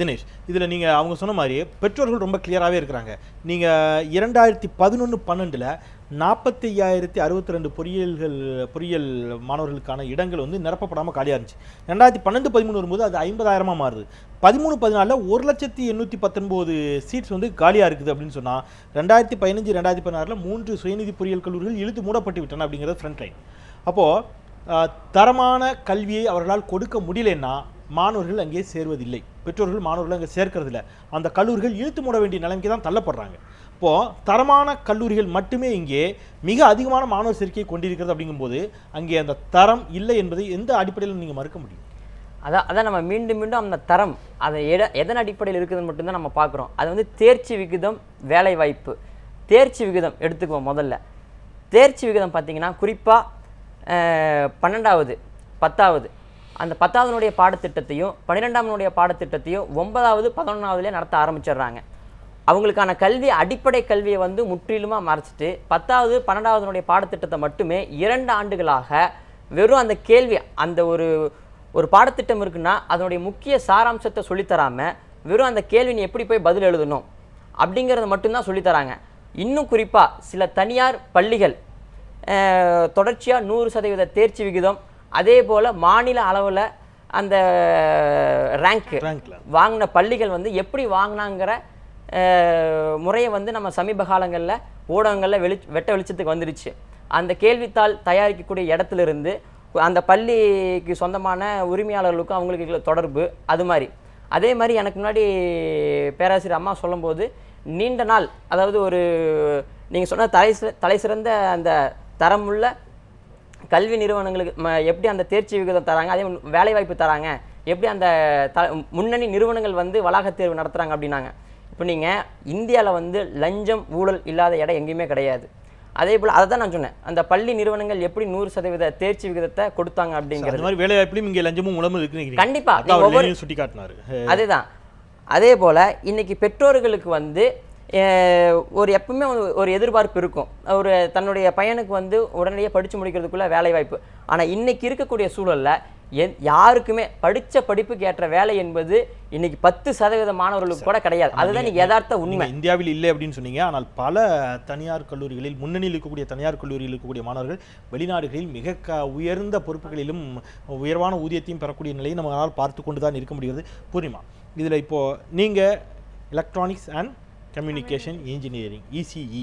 தினேஷ் இதில் நீங்கள் அவங்க சொன்ன மாதிரி பெற்றோர்கள் ரொம்ப கிளியராகவே இருக்கிறாங்க. நீங்கள் இரண்டாயிரத்தி பதினொன்று பன்னெண்டில் நாற்பத்தி ஐயாயிரத்தி அறுபத்தி ரெண்டு பொறியியல்கள் பொறியியல் மாணவர்களுக்கான இடங்கள் வந்து நிரப்பப்படாமல் காலியாக இருந்துச்சு. ரெண்டாயிரத்தி பன்னெண்டு பதிமூணு வரும்போது அது ஐம்பதாயிரமாக மாறுது. பதிமூணு பதினாலில் ஒரு லட்சத்தி எண்ணூற்றி பத்தொன்பது சீட்ஸ் வந்து காலியாக இருக்குது அப்படின்னு சொன்னால் ரெண்டாயிரத்தி பதினஞ்சு ரெண்டாயிரத்தி பதினாறில் மூன்று சுயநிதி பொறியியல் கல்லூரிகள் இழுத்து மூடப்பட்டு விட்டன அப்படிங்கிறது ஃப்ரண்ட் லைன் அப்போது தரமான கல்வியை அவர்களால் கொடுக்க முடியலன்னா மாணவர்கள் அங்கே சேர்வதில்லை. பெற்றோர்கள் மாணவர்கள் அங்கே சேர்க்கறதில்ல. அந்த கல்லூரிகள் இழுத்து மூட வேண்டிய நிலைமைக்கு தான் தள்ளப்படுறாங்க. இப்போது தரமான கல்லூரிகள் மட்டுமே இங்கே மிக அதிகமான மாணவர் சேர்க்கையை கொண்டிருக்கிறது அப்படிங்கும்போது அங்கே அந்த தரம் இல்லை என்பதை எந்த அடிப்படையில் நீங்கள் மறுக்க முடியும்? அதான் அதான் நம்ம மீண்டும் மீண்டும் அந்த தரம் அதை எட எதன் அடிப்படையில் இருக்குதுன்னு மட்டும்தான் நம்ம பார்க்குறோம். அது வந்து தேர்ச்சி விகிதம் வேலை வாய்ப்பு தேர்ச்சி விகிதம் எடுத்துக்குவோம் முதல்ல. தேர்ச்சி விகிதம் பார்த்திங்கன்னா குறிப்பாக பன்னெண்டாவது பத்தாவது. அந்த பத்தாவதுனுடைய பாடத்திட்டத்தையும் பன்னிரெண்டாவதுனுடைய பாடத்திட்டத்தையும் ஒன்பதாவது பதினொன்றாவதுலேயே நடத்த ஆரம்பிச்சிடுறாங்க. அவங்களுக்கான கல்வி அடிப்படை கல்வியை வந்து முற்றிலுமாக மறைச்சிட்டு பத்தாவது பன்னெண்டாவதுனுடைய பாடத்திட்டத்தை மட்டுமே இரண்டு ஆண்டுகளாக வெறும் அந்த கேள்வி அந்த ஒரு ஒரு பாடத்திட்டம் இருக்குன்னா அதனுடைய முக்கிய சாராம்சத்தை சொல்லித்தராமல் வெறும் அந்த கேள்வி நீ எப்படி போய் பதில் எழுதணும் அப்படிங்கிறத மட்டும்தான் சொல்லித்தராங்க. இன்னும் குறிப்பாக சில தனியார் பள்ளிகள் தொடர்ச்சியாக நூறு சதவீத தேர்ச்சி விகிதம் அதே போல் மாநில அளவில் அந்த ரேங்க்கு வாங்கின பள்ளிகள் வந்து எப்படி வாங்கினாங்கிற முறையை வந்து நம்ம சமீப காலங்களில் ஊடகங்களில் வெளி வெட்ட வெளிச்சத்துக்கு வந்துருச்சு. அந்த கேள்வித்தாள் தயாரிக்கக்கூடிய இடத்துல இருந்து அந்த பள்ளிக்கு சொந்தமான உரிமையாளர்களுக்கும் அவங்களுக்கு தொடர்பு அது மாதிரி. அதே மாதிரி எனக்கு முன்னாடி பேராசிரியர் அம்மா சொல்லும்போது நீண்ட நாள் அதாவது ஒரு நீங்கள் சொன்ன தலை தலை சிறந்த அந்த தரமுள்ள கல்வி நிறுவனங்களுக்கு எப்படி அந்த தேர்ச்சி விகிதம் தராங்க அதே வேலைவாய்ப்பு தராங்க எப்படி அந்த த முன்னணி நிறுவனங்கள் வந்து வளாகத் தேர்வு நடத்துகிறாங்க அப்படின்னாங்க. இப்போ நீங்கள் இந்தியாவில் வந்து லஞ்சம் ஊழல் இல்லாத இடம் எங்கேயுமே கிடையாது. அதே போல் அதை தான் நான் சொன்னேன். அந்த பள்ளி நிறுவனங்கள் எப்படி நூறு சதவீத தேர்ச்சி விகிதத்தை கொடுத்தாங்க அப்படிங்கிறது. மாதிரி வேலை வாய்ப்புலையும் இங்கே லஞ்சமும் உணவும் இருக்குன்னு கண்டிப்பா. அதான் அவர் ஒவ்வொரு- லேனின் சுட்டி காட்டினாரு அதேதான். அதே போல் இன்னைக்கு பெற்றோர்களுக்கு வந்து ஒரு எப்பவுமே ஒரு- எதிர்பார்ப்பு இருக்கும். ஒரு தன்னுடைய பையனுக்கு வந்து உடனடியாக படித்து முடிக்கிறதுக்குள்ள வேலை வாய்ப்பு ஆனால் இன்னைக்கு இருக்கக்கூடிய சூழல்ல எந் யாருக்குமே படித்த படிப்புக்கு ஏற்ற வேலை என்பது இன்னைக்கு பத்து சதவீத மாணவர்களுக்கு கூட கிடையாது. அதுதான் யதார்த்த உண்மை. இந்தியாவில் இல்லை அப்படின்னு சொன்னீங்க. ஆனால் பல தனியார் கல்லூரிகளில் முன்னணியில் இருக்கக்கூடிய தனியார் கல்லூரியில் இருக்கக்கூடிய மாணவர்கள் வெளிநாடுகளில் மிக க உயர்ந்த பொறுப்புகளிலும் உயர்வான ஊதியத்தையும் பெறக்கூடிய நிலையை நம்மளால் பார்த்து கொண்டு தான் இருக்க முடிகிறது. பூர்ணிமா இதில் இப்போது நீங்கள் electronics and communication engineering ECE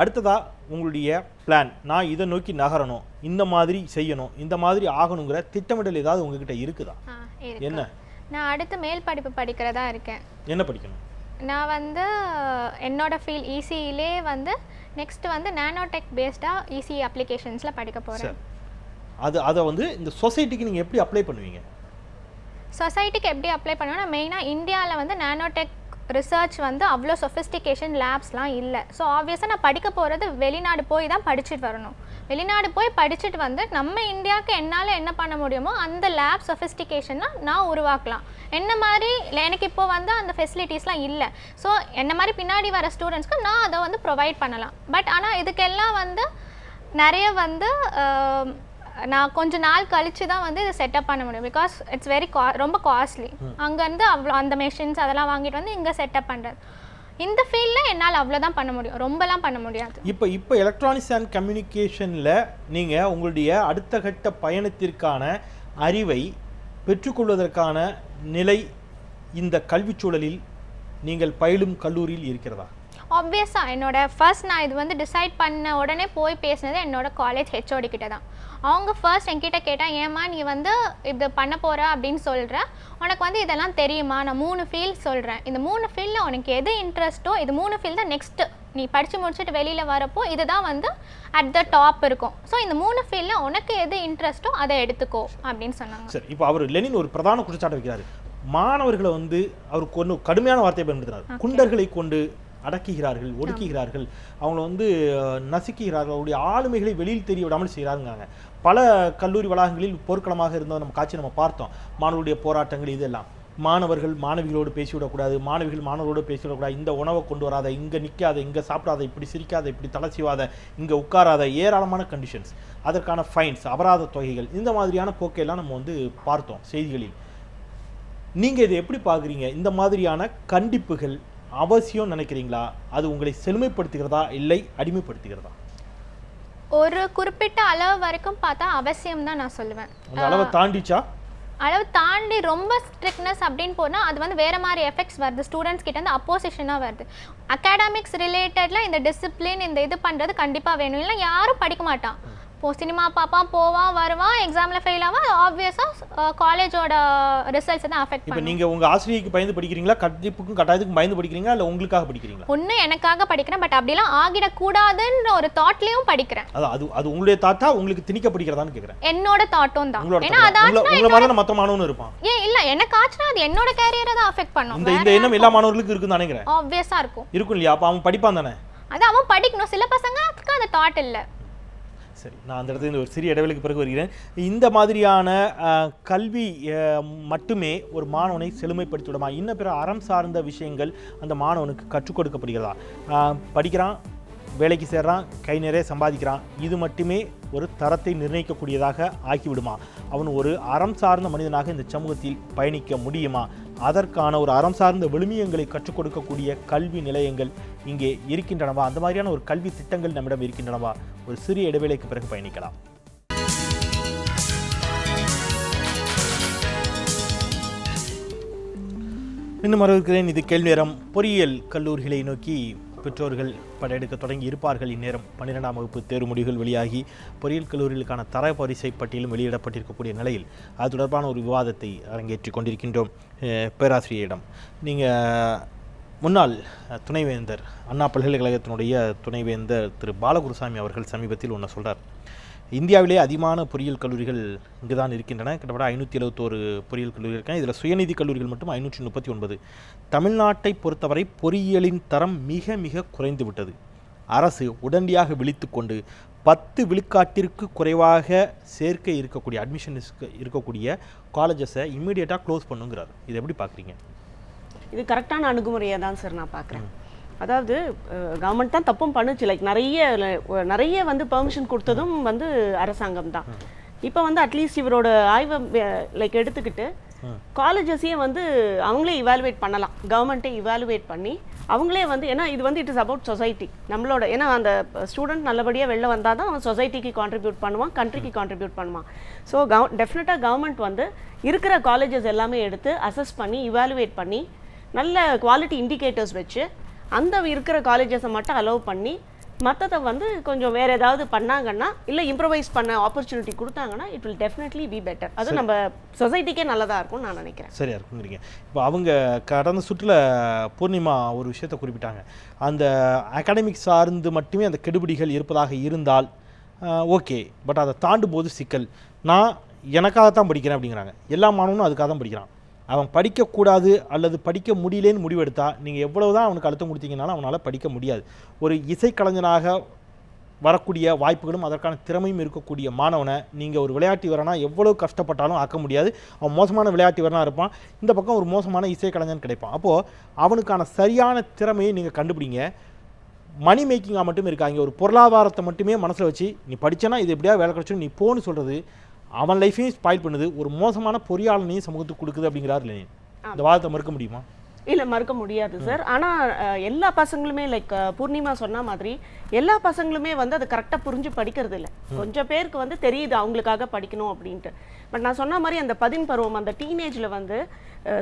அடுத்ததா உங்களுடைய பிளான் நான் இதை நோக்கி நகரணும். இந்த மாதிரி செய்யணும். இந்த மாதிரி ஆகணுங்கிற திட்டமிடல் ஏதாவது உங்ககிட்ட இருக்குதா. என்ன? நான் அடுத்து மேல் படிப்பு படிக்கிறதா இருக்கேன். என்ன படிக்கணும்? நான் வந்து என்னோட ஃபீல் இசியிலே வந்து நெக்ஸ்ட் வந்து நானோடெக் பேஸ்டாக இசி அப்ளிகேஷன்ஸில் படிக்க போகிறேன் அது அதை வந்து இந்த சொசைட்டிக்கு நீங்கள் எப்படி அப்ளை பண்ணுவீங்க? சொசைட்டிக்கு எப்படி அப்ளை பண்ணுவேன்னா மெயினாக இந்தியாவில் வந்து நானோடெக் ரிசர்ச் வந்து அவ்வளோ சொஃபிஸ்டிகேஷன் லேப்ஸ்லாம் இல்லை. ஸோ ஆப்வியஸாக நான் படிக்க போகிறது வெளிநாடு போய் தான் படிச்சுட்டு வரணும். வெளிநாடு போய் படிச்சுட்டு வந்து நம்ம இந்தியாவுக்கு என்னால் என்ன பண்ண முடியுமோ அந்த லேப் சொஃபிஸ்டிகேஷனாக நான் உருவாக்கலாம். என்ன மாதிரி எனக்கு இப்போ வந்து அந்த ஃபெசிலிட்டிஸ்லாம் இல்லை. ஸோ என்ன மாதிரி பின்னாடி வர ஸ்டூடெண்ட்ஸ்க்கு நான் அதை வந்து ப்ரொவைட் பண்ணலாம். பட் ஆனால் இதுக்கெல்லாம் வந்து நிறைய வந்து நான் கொஞ்ச நாள் கழிச்சு தான் வந்து இதை செட்டப் பண்ண முடியும். பிகாஸ் இட்ஸ் வெரி கா ரொம்ப காஸ்ட்லி அங்கேருந்து அவ்வளோ அந்த மெஷின்ஸ் அதெல்லாம் வாங்கிட்டு வந்து இங்கே செட்டப் பண்ணுறது இந்த ஃபீல்டில் என்னால் அவ்வளோதான் பண்ண முடியும். ரொம்பலாம் பண்ண முடியாது. இப்போ இப்போ எலக்ட்ரானிக்ஸ் அண்ட் கம்யூனிகேஷனில் நீங்கள் உங்களுடைய அடுத்த கட்ட பயணத்திற்கான அறிவை பெற்றுக்கொள்வதற்கான நிலை இந்த கல்விச் சூழலில் நீங்கள் பயிலும் கல்லூரியில் இருக்கிறதா? ஆப்வியஸாக என்னோட ஃபர்ஸ்ட் நான் இது வந்து டிசைட் பண்ண உடனே போய் பேசினது என்னோட காலேஜ் ஹெச்ஓடி கிட்ட தான் அவங்க ஃபர்ஸ்ட் என்கிட்ட கேட்டால் ஏம்மா நீ வந்து இது பண்ண போகிற அப்படின்னு சொல்கிற உனக்கு வந்து இதெல்லாம் தெரியுமா? நான் மூணு ஃபீல்ட் சொல்கிறேன் இந்த மூணு ஃபீல்டில் உனக்கு எது இன்ட்ரெஸ்ட்டோ இது மூணு ஃபீல்ட் தான் நெக்ஸ்ட்டு நீ படித்து முடிச்சுட்டு வெளியில் வரப்போ இதுதான் வந்து அட் த டாப் இருக்கும். ஸோ இந்த மூணு ஃபீல்டில் உனக்கு எது இன்ட்ரெஸ்ட்டோ அதை எடுத்துக்கோ அப்படின்னு சொன்னாங்க. சரி இப்போ அவர் லெனின் ஒரு பிரதான குற்றச்சாட்டு வைக்கிறாரு. மாணவர்களை வந்து அவர் கொண்டு கடுமையான வார்த்தையை பயன்படுத்துறாரு. குண்டர்களை கொண்டு அடக்குகிறார்கள் ஒடுக்குகிறார்கள். அவங்கள வந்து நசுக்குகிறார்கள். அவருடைய ஆளுமைகளை வெளியில் தெரிய விடாமல் செய்கிறாருங்காங்க பல கல்லூரி வளாகங்களில் போர்க்களமாக இருந்த நம்ம காட்சி நம்ம பார்த்தோம். மாணவருடைய போராட்டங்கள் இதெல்லாம். மாணவர்கள் மாணவிகளோடு பேசிவிடக்கூடாது மாணவிகள் மாணவரோடு பேசிவிடக்கூடாது. இந்த உணவை கொண்டு வராத இங்கே நிற்காத இங்கே சாப்பிடாத இப்படி சிரிக்காத இப்படி தலை சீவாத இங்கே உட்காராத ஏராளமான கண்டிஷன்ஸ் அதற்கான ஃபைன்ஸ் அபராத தொகைகள் இந்த மாதிரியான போக்கையெல்லாம் நம்ம வந்து பார்த்தோம் செய்திகளில். நீங்க இதை எப்படி பார்க்குறீங்க? இந்த மாதிரியான கண்டிப்புகள் அவசியம் நினைக்கிறீங்களா? அது உங்களை செழுமைப்படுத்துகிறதா? இல்லை அடிமைப்படுத்துகிறதா? ஒரு குறிப்பிட்ட அளவு வரைக்கும் பார்த்தா அவசியம் தான் நான் சொல்லுவேன். அந்த அளவை தாண்டிச்சா? அளவு தாண்டி ரொம்ப ஸ்ட்ரிக்ட்னஸ் அப்படின்னு போனால் அது வந்து வேறு மாதிரி எஃபெக்ட்ஸ் வருது. ஸ்டூடெண்ட்ஸ் கிட்ட இருந்து அப்போசிஷனாக வருது. அகாடமிக்ஸ் ரிலேட்டடில் இந்த டிசிப்ளின் இந்த இது பண்ணுறது கண்டிப்பாக வேணும். இல்லை யாரும் படிக்க மாட்டான். இப்போ சினிமா பார்ப்பான் போவான் வருவான் எக்ஸாமில் ஃபெயில் ஆவான் ஆப்வியஸாக காலேஜோட ரிசல்ட்ஸ் தான் அஃபெக்ட் இப்போ பண்ணும். நீங்க உங்க ஆசிரியருக்கு பயந்து படிக்கிறீங்களா? கண்டிப்புக்கும் கட்டாயத்துக்கும் பயந்து படிக்கிறீங்களா? இல்லை உங்களுக்காக படிக்கிறீங்களா? ஒன்று எனக்காக படிக்கிறேன் பட் அப்படிலாம் ஆகிடக்கூடாதுன்ற ஒரு தாட்லேயும் படிக்கிறேன். அது அது அது உங்களுடைய தாத்தா உங்களுக்கு திணிக்க படிக்கிறதான்னு கேட்குறேன் என்னோட தாட்டும் தான். ஏன்னா தாத்தா. உங்களை உங்களை மாதிரி மற்ற மாணவனும் இருப்பான். ஏன் இல்லை எனக்கு ஆச்சுன்னா அது என்னோட கேரியரை தான் அஃபெக்ட் பண்ணும். இந்த இந்த எண்ணம் எல்லா மாணவர்களுக்கும் இருக்குன்னு நினைக்கிறேன். ஆப்வியஸாக இருக்கும். இருக்கும் இல்லையா? அப்போ அவன் படிப்பான் தானே? அது அவன் படிக்கணும். சில பசங்களுக்கு அந்த தாட் இல்லை. சரி நான் அந்த இடத்துல இந்த ஒரு சிறிய இடைவெளிக்கு பிறகு வருகிறேன். இந்த மாதிரியான கல்வி மட்டுமே ஒரு மாணவனை செழுமைப்படுத்தி விடுமா இன்னும் பிற அறம் சார்ந்த விஷயங்கள் அந்த மாணவனுக்கு கற்றுக் கொடுக்கப்படுகிறதா? படிக்கிறான் வேலைக்கு சேர்றான் கை நிறைய சம்பாதிக்கிறான். இது மட்டுமே ஒரு தரத்தை நிர்ணயிக்கக்கூடியதாக ஆக்கிவிடுமா? அவன் ஒரு அறம் சார்ந்த மனிதனாக இந்த சமூகத்தில் பயணிக்க முடியுமா? அதற்கான ஒரு அறம் சார்ந்த விழுமியங்களை கற்றுக் கொடுக்கக்கூடிய கல்வி நிலையங்கள் இங்கே இருக்கின்றனவா? அந்த மாதிரியான ஒரு கல்வி திட்டங்கள் நம்மிடம் இருக்கின்றனவா? ஒரு சிறிய இடைவேளைக்கு பிறகு பயணிக்கலாம். இன்னும் வரவிருக்கிறேன் இது கேள்வி நேரம் பொறியியல் கல்லூரிகளை நோக்கி பெற்றோர்கள் படையெடுக்க தொடங்கி இருப்பார்கள். இந்நேரம் பன்னிரெண்டாம் வகுப்பு தேர்வு முடிவுகள் வெளியாகி பொறியியல் கல்லூரிகளுக்கான தர பரிசை பட்டியலும் வெளியிடப்பட்டிருக்கக்கூடிய நிலையில் அது தொடர்பான ஒரு விவாதத்தை அரங்கேற்றிக் கொண்டிருக்கின்றோம் பேராசிரியரிடம். நீங்கள் முன்னாள் துணைவேந்தர் அண்ணா பல்கலைக்கழகத்தினுடைய துணைவேந்தர் திரு. பாலகுருசாமி அவர்கள் சமீபத்தில் ஒன்று சொல்கிறார் இந்தியாவிலே அதிகமான பொறியியல் கல்லூரிகள் இங்கு தான் இருக்கின்றன. கிட்டத்தட்ட ஐநூற்றி எழுபத்தோரு பொறியியல் கல்லூரி இருக்காங்க இதில் சுயநிதி கல்லூரிகள் மட்டும் ஐநூற்றி முப்பத்தி ஒன்பது. தமிழ்நாட்டை பொறுத்தவரை பொறியியலின் தரம் மிக மிக குறைந்து விட்டது அரசு உடனடியாக விழித்து கொண்டு பத்து விழுக்காட்டிற்கு குறைவாக சேர்க்கை இருக்கக்கூடிய அட்மிஷன் இருக்கக்கூடிய காலேஜஸை இம்மீடியட்டாக க்ளோஸ் பண்ணுங்கிறார். இதை எப்படி பார்க்குறீங்க? இது கரெக்டான அணுகுமுறையை தான் சார் நான் பார்க்குறேன். அதாவது கவர்மெண்ட் தான் தப்பும் பண்ணுச்சு. லைக் நிறைய நிறைய வந்து பெர்மிஷன் கொடுத்ததும் வந்து அரசாங்கம் தான். இப்போ வந்து அட்லீஸ்ட் இவரோட ஆய்வை லைக் எடுத்துக்கிட்டு காலேஜஸையே வந்து அவங்களே இவாலுவேட் பண்ணலாம். கவர்மெண்ட்டே இவாலுவேட் பண்ணி அவங்களே வந்து ஏன்னா இது வந்து இட் இஸ் அபவுட் சொசைட்டி நம்மளோட ஏன்னா அந்த ஸ்டூடெண்ட் நல்லபடியாக வெளில வந்தால் தான் அவன் சொசைட்டிக்கு கான்ட்ரிபியூட் பண்ணுவான் கண்ட்ரிக்கு கான்ட்ரிபியூட் பண்ணுவான். ஸோ கவ டெஃபினட்டாக கவர்மெண்ட் வந்து இருக்கிற காலேஜஸ் எல்லாமே எடுத்து அசஸ் பண்ணி இவாலுவேட் பண்ணி நல்ல குவாலிட்டி இண்டிகேட்டர்ஸ் வச்சு அந்த இருக்கிற காலேஜஸை மட்டும் அலோவ் பண்ணி மற்றதை வந்து கொஞ்சம் வேற ஏதாவது பண்ணாங்கன்னா இல்லை இம்ப்ரவைஸ் பண்ண ஆப்பர்ச்சுனிட்டி கொடுத்தாங்கன்னா it will definitely be better அது நம்ம சொசைட்டிக்கே நல்லதாக இருக்கும்னு நான் நினைக்கிறேன். சரியா இருக்குங்கிறீங்க. இப்போ அவங்க கடந்த சுற்றுல பூர்ணிமா ஒரு விஷயத்தை குறிப்பிட்டாங்க. அந்த அகாடமிக் சார்ந்து மட்டுமே அந்த கெடுபிடிகள் இருப்பதாக இருந்தால் ஓகே பட் அதை தாண்டும் போது சிக்கல். நான் எனக்காக தான் படிக்கிறேன் அப்படிங்கிறாங்க. எல்லா மாணவனும் அதுக்காக தான் படிக்கிறான். அவன் படிக்கக்கூடாது அல்லது படிக்க முடியலேன்னு முடிவெடுத்தா நீங்கள் எவ்வளோ தான் அவனுக்கு அழுத்தம் கொடுத்தீங்கனாலும் அவனால் படிக்க முடியாது. ஒரு இசைக்கலைஞனாக வரக்கூடிய வாய்ப்புகளும் அதற்கான திறமையும் இருக்கக்கூடிய மாணவனை நீங்கள் ஒரு விளையாட்டு வீரனா எவ்வளோ கஷ்டப்பட்டாலும் ஆக்க முடியாது. அவன் மோசமான விளையாட்டு வீரனாக இருப்பான். இந்த பக்கம் ஒரு மோசமான இசைக்கலைஞன் கிடைப்பான். அப்போது அவனுக்கான சரியான திறமையை நீங்கள் கண்டுபிடிங்க. மணி மேக்கிங்காக மட்டும் இருக்காங்க. ஒரு பொருளாதாரத்தை மட்டுமே மனசில் வச்சு நீ படிச்சேன்னா இது எப்படியா வேலை கிடைச்சிடும் நீ போன்னு சொல்கிறது அவன் லைஃபையும் ஸ்பாயில் பண்ணுது ஒரு மோசமான பொறியாளனையும் சமூகத்துக்கு கொடுக்குது அப்படிங்கிறார் லெனின் இந்த வாதத்தை மறுக்க முடியுமா? இல்லை மறுக்க முடியாது சார். ஆனால் எல்லா பசங்களுமே லைக் பூர்ணிமா சொன்ன மாதிரி எல்லா பசங்களுமே வந்து அதை கரெக்டாக புரிஞ்சு படிக்கிறது இல்லை. கொஞ்சம் பேருக்கு வந்து தெரியுது அவங்களுக்காக படிக்கணும் அப்படின்ட்டு. பட் நான் சொன்ன மாதிரி அந்த பதின் பருவம் அந்த டீனேஜில் வந்து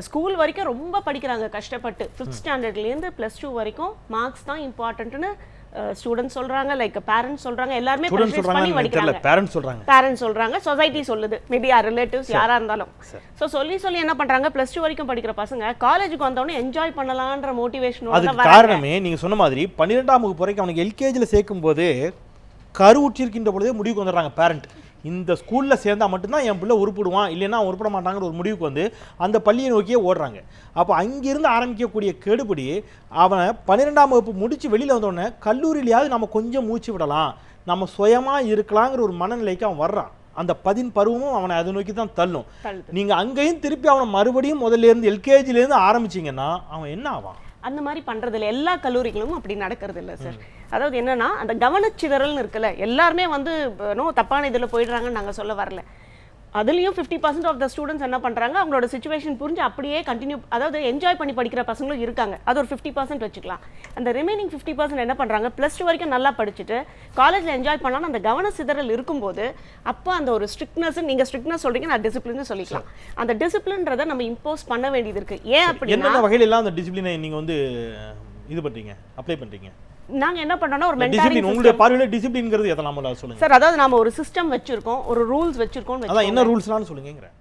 ஸ்கூல் வரைக்கும் ரொம்ப படிக்கிறாங்க கஷ்டப்பட்டு. ஃபிஃப்த் ஸ்டாண்டர்ட்லேருந்து ப்ளஸ் டூ வரைக்கும் மார்க்ஸ் தான் இம்பார்ட்டன்ட்னு ஸ்டூடெண்ட்ஸ் சொல்கிறாங்க லைக் பேரண்ட்ஸ் சொல்கிறாங்க எல்லாருமே பண்ணி பேரண்ட்ஸ் சொல்கிறாங்க பேரண்ட்ஸ் சொல்றாங்க. சொசைட்டி சொல்லுது. மேபி ஆர் ரிலேட்டிவ்ஸ் யாரா இருந்தாலும். ஸோ சொல்லி சொல்லி என்ன பண்றாங்க ப்ளஸ் டூ வரைக்கும் படிக்கிற பசங்க காலேஜுக்கு வந்தவொடனே என்ஜாய் பண்ணலான்ற மோட்டிவேஷனோட அதுக்கு காரணமே நீங்க சொன்ன மாதிரி பன்னிரெண்டாம் வகுப்பு வரைக்கும் அவனுக்கு எல்கேஜியில் சேர்க்கும் போது கருவுற்றிருக்கின்ற பொழுதே முடிவுக்கு வந்துடுறாங்க பேரண்ட் இந்த ஸ்கூலில் சேர்ந்தா மட்டும்தான் என் பிள்ளை உருப்பிடுவான் இல்லைன்னா உருப்பிட மாட்டாங்கிற ஒரு முடிவுக்கு வந்து அந்த பள்ளியை நோக்கியே ஓடுறாங்க. அப்போ அங்கிருந்து ஆரம்பிக்கக்கூடிய கெடுபிடி அவனை பன்னிரெண்டாம் வகுப்பு முடிச்சு வெளியில் வந்தோடனே கல்லூரியிலையாவது நம்ம கொஞ்சம் மூச்சு விடலாம். நம்ம சுயமாக இருக்கலாங்கிற ஒரு மனநிலைக்கு அவன் வர்றான். அந்த பதின் பருவமும் அவனை அதை நோக்கி தான் தள்ளும். தள்ளுது. நீங்க அங்கேயும் திருப்பி அவனை மறுபடியும் முதல்ல இருந்து எல்கேஜில இருந்து ஆரம்பிச்சீங்கன்னா அவன் என்ன ஆவான்? அந்த மாதிரி பண்ணுறதில்ல எல்லா கல்லூரிகளும் அப்படி நடக்கிறது இல்லை சார் அதாவது என்னன்னா அந்த கவனச்சிதறல்னு இருக்குல்ல எல்லாருமே வந்து நோ தப்பான இதில் போயிடுறாங்கன்னு நாங்கள் சொல்ல வரல. அதுலேயும் fifty percent of the students என்ன பண்ணுறாங்க அவங்களோட சுச்சுவேஷன் புரிஞ்சு அப்படியே கண்டினியூ அதாவது என்ஜாய் பண்ணி படிக்கிற பசங்களும் இருக்காங்க. அது ஒரு ஃபிஃப்டி பர்சன்ட் வச்சுக்கலாம். அந்த ரிமைனிங் ஃபிஃப்டி பர்சன்ட் என்ன பண்ணுறாங்க ப்ளஸ் டூ வரைக்கும் நல்லா படிச்சுட்டு காலேஜில் என்ஜாய் பண்ணாலும் அந்த கவன சிதறல் இருக்கும்போது அப்போ அந்த ஒரு ஸ்ட்ரிக்ட்னஸ் நீங்கள் ஸ்ட்ரிக்ட்னஸ் சொல்றீங்க நான் டிசிப்ளின்னு சொல்லிக்கலாம். அந்த டிசிப்ளின்றதை நம்ம இம்போஸ் பண்ண வேண்டியது இருக்கு. ஏன் அப்படின்னா என்னென்ன வகையில அந்த டிசிப்ளினை நீங்க வந்து இது பண்றீங்க? அப்ளை பண்றீங்க? நாங்க என்ன பண்றோம்னா ஒரு டிசிப்ளின் உங்களுடைய பார்வையில டிசிப்ளின்ங்கிறது எதெல்லாம் சொல்லுங்க. சார் அதாவது நாம ஒரு சிஸ்டம் வச்சிருக்கோம் ஒரு ரூல்ஸ் வச்சிருக்கோம் அதான் என்ன ரூல்ஸ்லாம் சொல்லுங்கங்கிறேன்.